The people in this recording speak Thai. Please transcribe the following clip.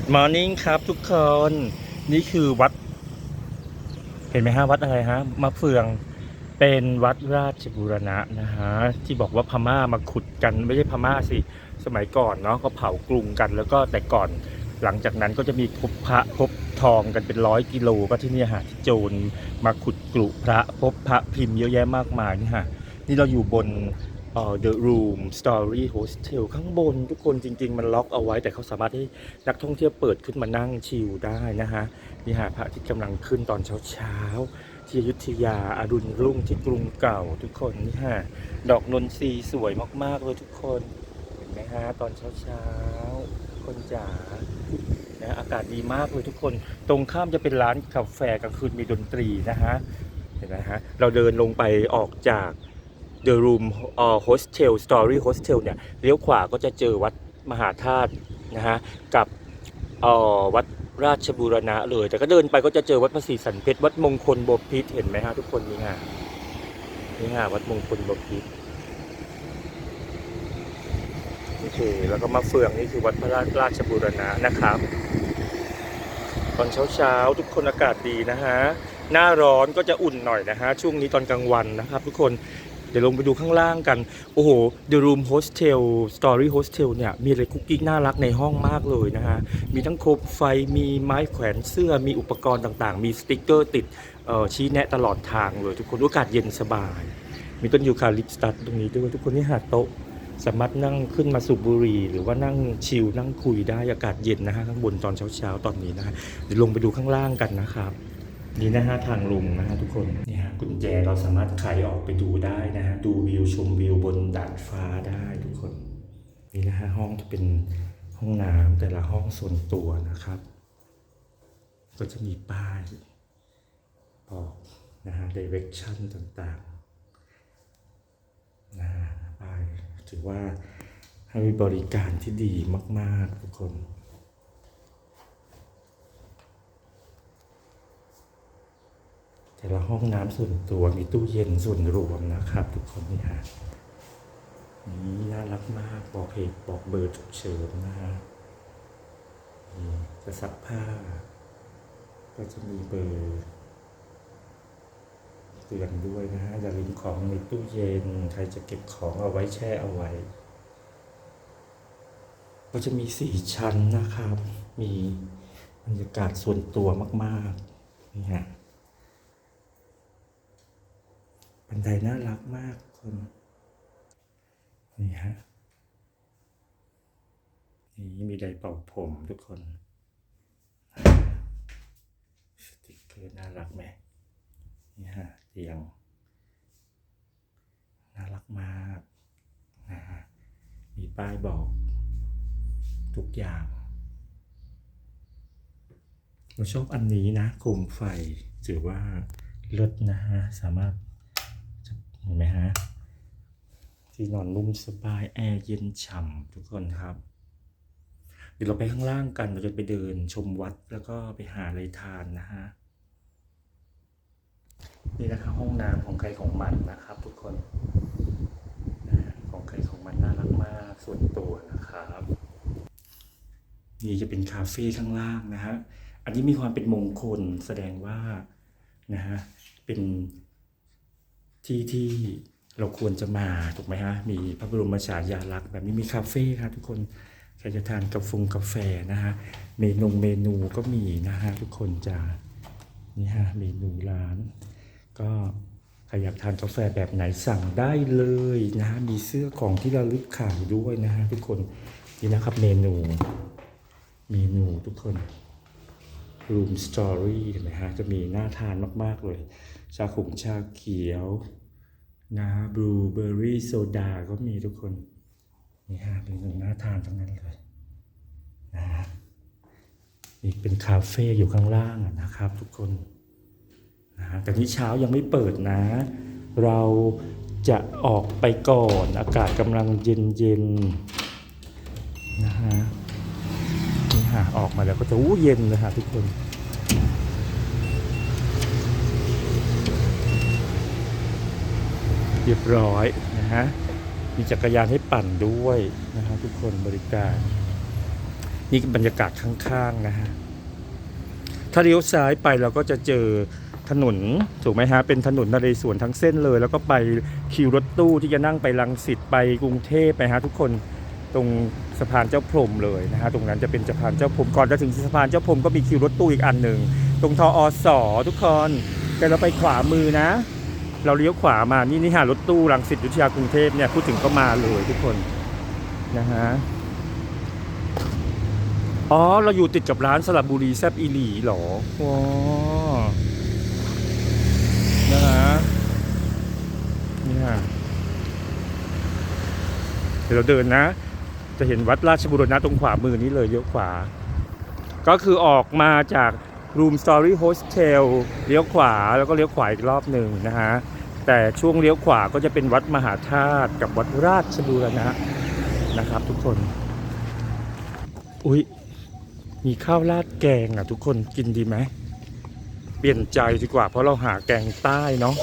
Good morning ครับทุกคน นี่คือวัด เห็นไหมฮะ วัดอะไรฮะมะเฟืองเป็นวัดราชบูรณะนะฮะ ที่บอกว่าพม่ามาขุดกันไม่ใช่พม่าสิ สมัยก่อนเนาะก็เผากรุงกัน แล้วก็แต่ก่อนหลังจากนั้นก็จะมีพบพระพบทองกันเป็นร้อยกิโลก็ที่นี่ฮะที่โจรมาขุดกลุพระพบพระพิมพ์เยอะแยะมากมายนี่ฮะนี่เราอยู่บน The Room Story Hostel ข้างบนทุกคนจริง ๆ มันล็อกเอาไว้ แต่เขาสามารถให้นักท่องเที่ยวเปิดขึ้นมานั่งชิลได้นะฮะนี่ฮะพระอาทิตย์กำลังขึ้นตอนเช้าๆ ที่อยุธยาอารุณรุ่งที่กรุงเก่าทุกคนนี่ฮะดอกนนทรีสวยมากๆเลยทุกคนเห็นไหมฮะตอนเช้าๆ คนจ๋านะอากาศดีมากเลยทุกคน ตรงข้ามจะเป็นร้านกาแฟกลางคืนมีดนตรีนะฮะเห็นไหมฮะเราเดินลงไปออกจาก The Room เอ่อ Hostel Story Hostel เนี่ยเลี้ยวขวาก็จะเจอวัดมหาธาตุนะฮะกับออวัดราชบูรณะเลย แต่ก็เดินไปก็จะเจอวัดพระศรีสันเพชรวัดมงคลบพิตรเห็นไหมฮะทุกคนนี่ฮะนี่ฮะวัดมงคลบพิตรนี่คือแล้วก็มาเฟืองนี่คือวัดพระราชราชบูรณะนะครับตอนเช้าๆทุกคนอากาศดีนะฮะหน้าร้อนก็จะอุ่นหน่อยนะฮะช่วงนี้ตอนกลางวันนะครับ ทุกคน เดี๋ยวลงไปดูข้างล่างกัน โอ้โห The Room Hostel Story Hostel เนี่ย มีอะไรคุกกิ๊กน่ารักในห้องมากเลยนะฮะ มีทั้งโคมไฟ มีไม้แขวนเสื้อ มีอุปกรณ์ต่างๆ มีสติกเกอร์ติดชี้แนะตลอดทางเลยทุกคน อากาศเย็นสบาย มีต้นยูคาลิปตัสตรงนี้ด้วยทุกคนนี่หาโต๊ะสามารถนั่งขึ้นมาสูบบุหรี่หรือว่านั่งชิลนั่งคุยได้อากาศเย็นนะฮะข้างบนตอนเช้าๆตอนนี้นะฮะเดี๋ยวลงไปดูข้างล่างกันนะครับ นี่นะฮะทางลงนะฮะทุกคนนี่ฮะกุญแจเราสามารถไขออกไปดูได้นะฮะดูวิวชมวิวบนดาดฟ้าได้ทุกคน นี่นะฮะห้องจะเป็นห้องน้ำแต่ละห้องส่วนตัวนะครับ ก็จะมีป้ายบอกนะฮะ direction ต่างๆนะฮะไปถือว่าให้บริการที่ดีมาก ๆ ทุกคน แต่ละห้องน้ำส่วนตัวมีตู้เย็นส่วนรวมนะครับ ทุกคนนี่ฮะนี่น่ารักมากบอกเหตุบอกเบอร์ฉุกเฉินนะฮะจะซักผ้า ก็จะมีเบอร์เตือนด้วยนะฮะอย่าลืมของในตู้เย็น ใครจะเก็บของเอาไว้แช่เอาไว้ ก็จะมีสี่ชั้นนะครับ มีบรรยากาศส่วนตัวมากๆนี่ฮะ บันไดน่ารักมากคนนี่ฮะนี่มีไดเป่าผมทุกคนสติกเกอร์น่ารักไหมนี่ฮะเตียง น่ารักมากนะฮะมีป้ายบอก ทุกอย่างเราชอบอันนี้นะโคมไฟถือว่าเลิศนะฮะสามารถ เห็นไหมฮะ ที่นอนนุ่มสบายแอร์เย็นฉ่ำทุกคนครับ เดี๋ยวเราไปข้างล่างกัน เราจะไปเดินชมวัดแล้วก็ไปหาอะไรทานนะฮะ นี่นะครับห้องน้ำของใครของมันนะครับ ทุกคน ของใครของมันน่ารักมากส่วนตัวนะครับนี่จะเป็นคาเฟ่ข้างล่างนะฮะ อันนี้มีความเป็นมงคลแสดงว่านะฮะ เป็น ที่ที่เราควรจะมาถูกไหมฮะ มีพระบรมฉายาลักษณ์แบบนี้มีคาเฟ่ครับทุกคนใครจะทานกาแฟกาแฟนะฮะเมนูเมนูก็มีนะฮะทุกคนจะนี่ฮะเมนูร้าน ก็ใครอยากทานกาแฟแบบไหนสั่งได้เลยนะฮะมีเสื้อของที่ระลึกขายด้วยนะฮะทุกคนนี่นะครับเมนูเมนูทุกคน Room Story เห็นไหมฮะจะมีน่าทานมาก ๆ เลย ชาขุงชาเขียวนะบลูเบอร์รี่โซดาก็มีทุกคนนี่ฮะเป็นน่าทานทั้งนั้นเลยนะฮะนี่เป็นคาเฟ่อยู่ข้างล่างนะครับทุกคนนะฮะแต่นี้เช้ายังไม่เปิดนะ เราจะออกไปก่อนอากาศกำลังเย็นเย็นๆนะฮะนี่ฮะออกมาแล้วก็จะอู้เย็นเลยฮะทุกคน เรียบร้อยนะฮะมีจักรยานให้ปั่นด้วยนะฮะทุกคนบริการ นี่บรรยากาศข้างๆนะฮะถ้าเลี้ยวซ้ายไปเราก็จะเจอถนนถูกไหมฮะเป็นถนนนเรศวรทั้งเส้นเลย แล้วก็ไปคิวรถตู้ที่จะนั่งไปลังสิตไปกรุงเทพไปฮะทุกคนตรงสะพานเจ้าพรมเลยนะฮะตรงนั้นจะเป็นสะพานเจ้าพรมก่อนจะถึงสะพานเจ้าพรมก็มีคิวรถตู้อีกอันหนึ่งตรงทออสอทุกคนแต่เราไปขวามือนะ เราเลี้ยวขวามานี่นี่หารถตู้รังสิตยุทธยากรุงเทพเนี่ยพูดถึงก็มาเลยทุกคนนะฮะอ๋อ เราอยู่ติดกับร้านสลับบุรีแซบอีหลีหรอว้านะฮะนี่ฮะเดี๋ยวเราเดินนะ จะเห็นวัดราชบุรณะตรงขวามือนี้เลยเลี้ยวขวา ก็คือออกมาจาก Room Story Hostel เลี้ยวขวาแล้วก็เลี้ยวขวาอีกรอบหนึ่งนะฮะ แต่ช่วงเลี้ยวขวาก็จะเป็นวัดมหาธาตุกับวัดราชบูรณะนะครับ ทุกคน อุ้ยมีข้าวราดแกงอะ ทุกคนกินดีไหม เปลี่ยนใจดีกว่าเพราะเราหาแกงใต้เนาะ